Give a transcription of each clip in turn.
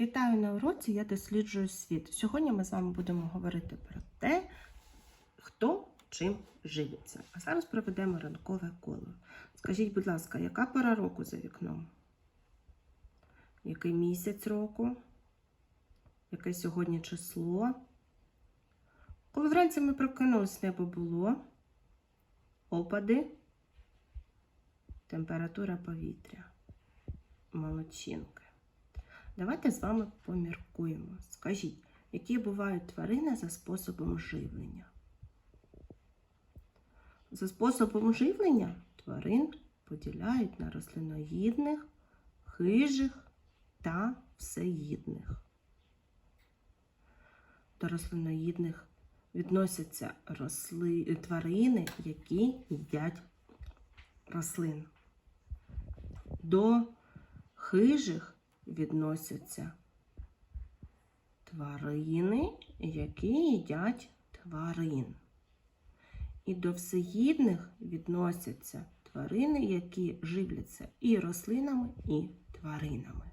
Вітаю на уроці, я досліджую світ. Сьогодні ми з вами будемо говорити про те, хто чим живиться. А зараз проведемо ранкове коло. Скажіть, будь ласка, яка пора року за вікном? Який місяць року? Яке сьогодні число? Коли вранці ми прокинулись, небо було, опади, температура повітря, молодчинки. Давайте з вами поміркуємо. Скажіть, які бувають тварини за способом живлення? За способом живлення тварин поділяють на рослиноїдних, хижих та всеїдних. До рослиноїдних відносяться росли... тварини, які їдять рослин. До хижих відносяться тварини, які їдять тварин. І до всеїдних відносяться тварини, які живляться і рослинами, і тваринами.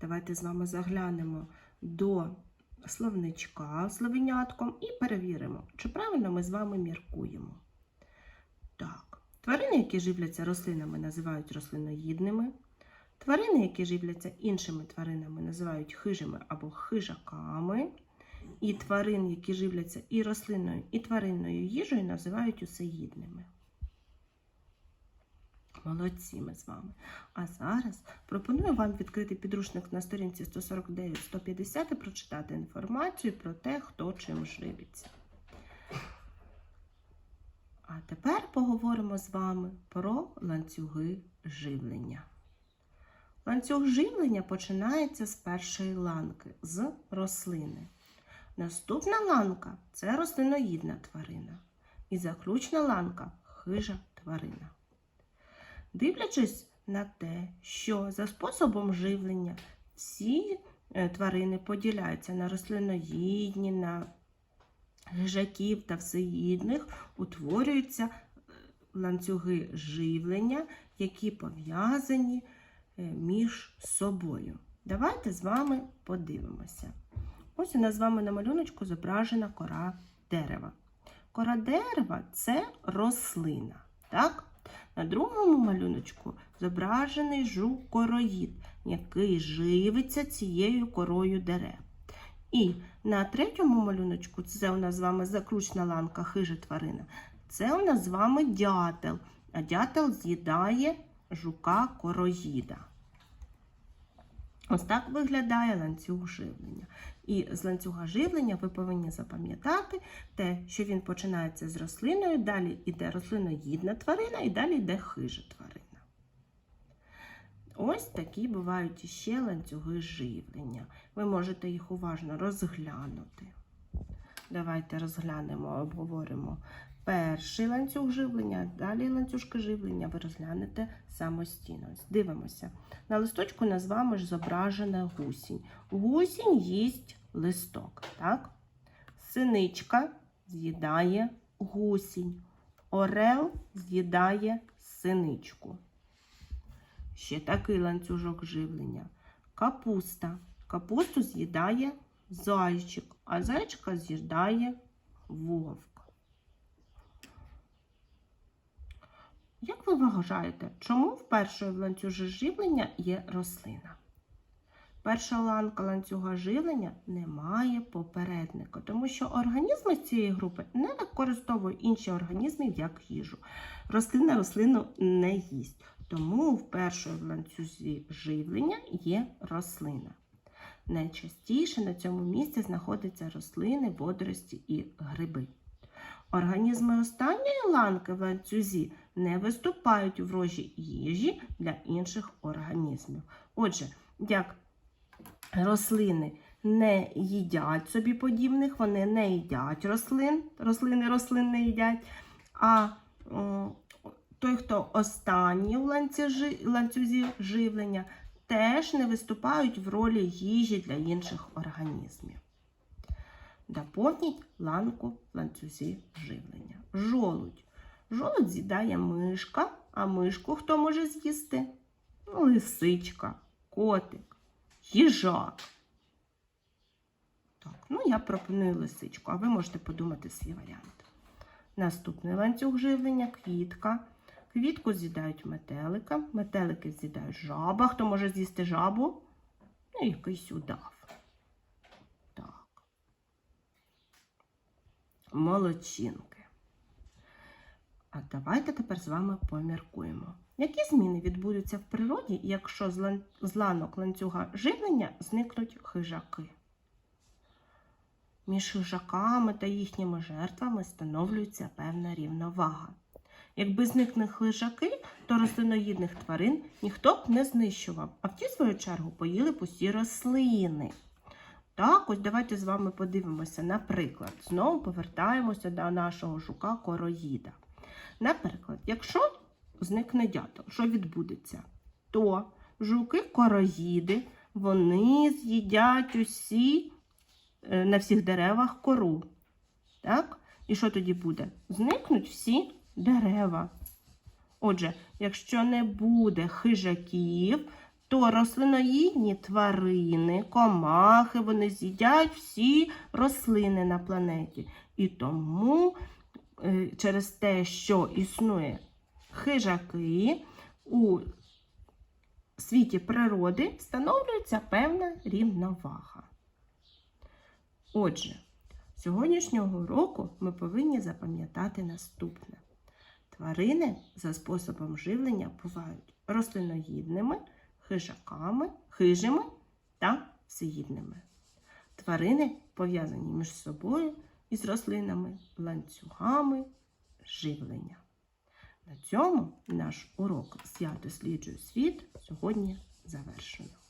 Давайте з вами заглянемо до словничка словенятком і перевіримо, чи правильно ми з вами міркуємо. Так, тварини, які живляться рослинами, називають рослиноїдними. Тварини, які живляться іншими тваринами, називають хижими або хижаками. І тварин, які живляться і рослинною, і тваринною їжею, називають усеїдними. Молодці ми з вами. А зараз пропоную вам відкрити підручник на сторінці 149-150 і прочитати інформацію про те, хто чим живиться. А тепер поговоримо з вами про ланцюги живлення. Ланцюг живлення починається з першої ланки, з рослини. Наступна ланка це рослиноїдна тварина. І заключна ланка хижа тварина. Дивлячись на те, що за способом живлення всі е, тварини поділяються на рослиноїдні, на хижаків та всеїдних, утворюються е, ланцюги живлення, які пов'язані між собою. Давайте з вами подивимося. Ось у нас з вами на малюночку зображена кора дерева. Кора дерева це рослина. Так? На другому малюночку зображений жук-короїд, який живиться цією корою дерев. І на третьому малюночку, це у нас з вами заключна ланка хижа тварина, це у нас з вами дятел. А дятел з'їдає жука-короїда. Ось так виглядає ланцюг живлення. І з ланцюга живлення ви повинні запам'ятати те, що він починається з рослиною, далі йде рослиноїдна тварина і далі йде хижа тварина. Ось такі бувають іще ланцюги живлення. Ви можете їх уважно розглянути. Давайте розглянемо, обговоримо перший ланцюг живлення, далі ланцюжки живлення ви розглянете самостійно. Дивимося. На листочку вами ж зображена гусінь. Гусінь їсть листок. так? Синичка з'їдає гусінь. Орел з'їдає синичку. Ще такий ланцюжок живлення. Капуста. Капусту з'їдає зайчик, а зайчика з'їдає вовк. Як ви вважаєте, чому в першої в ланцюжі живлення є рослина? Перша ланка ланцюга живлення не має попередника, тому що організми з цієї групи не використовують інші організми як їжу. Рослина рослину не їсть. Тому в першої в ланцюзі живлення є рослина. Найчастіше на цьому місці знаходяться рослини, водорості і гриби. Організми останньої ланки в ланцюзі не виступають в рожі їжі для інших організмів. Отже, як рослини не їдять собі подібних, вони не їдять рослин, рослини рослин не їдять. А о, той, хто останній у ланцюжі, ланцюзі живлення, теж не виступають в ролі їжі для інших організмів. Доповніть ланку в ланцюзі живлення. Жолудь. Жолудь з'їдає мишка, а мишку хто може з'їсти? Лисичка. котик, їжак. Так, ну я пропоную лисичку, а ви можете подумати свій варіант. Наступний ланцюг живлення квітка. Квітку з'їдають метелика, метелики з'їдають жаба. Хто може з'їсти жабу? Ну, якийсь удав. Так. Молодчинки. А давайте тепер з вами поміркуємо. Які зміни відбудуться в природі, якщо з ланок ланцюга живлення зникнуть хижаки? Між хижаками та їхніми жертвами встановлюється певна рівновага. Якби зникли хижаки, то рослиноїдних тварин ніхто б не знищував, а в ті, свою чергу, поїли б усі рослини. Так, ось давайте з вами подивимося, наприклад, знову повертаємося до нашого жука короїда. Наприклад, якщо зникне дятел, що відбудеться? То жуки короїди, вони з'їдять усі е, на всіх деревах кору. Так? І що тоді буде? Зникнуть всі дерева. Отже, якщо не буде хижаків, то рослиноїдні тварини, комахи, вони з'їдять всі рослини на планеті. І тому е, через те, що існує хижаки, у світі природи встановлюється певна рівновага. Отже, сьогоднішнього року ми повинні запам'ятати наступне. Тварини за способом живлення бувають рослиноїдними, хижаками, хижими та всеїдними. Тварини пов'язані між собою із рослинами ланцюгами живлення. На цьому наш урок «Я досліджую світ сьогодні завершено.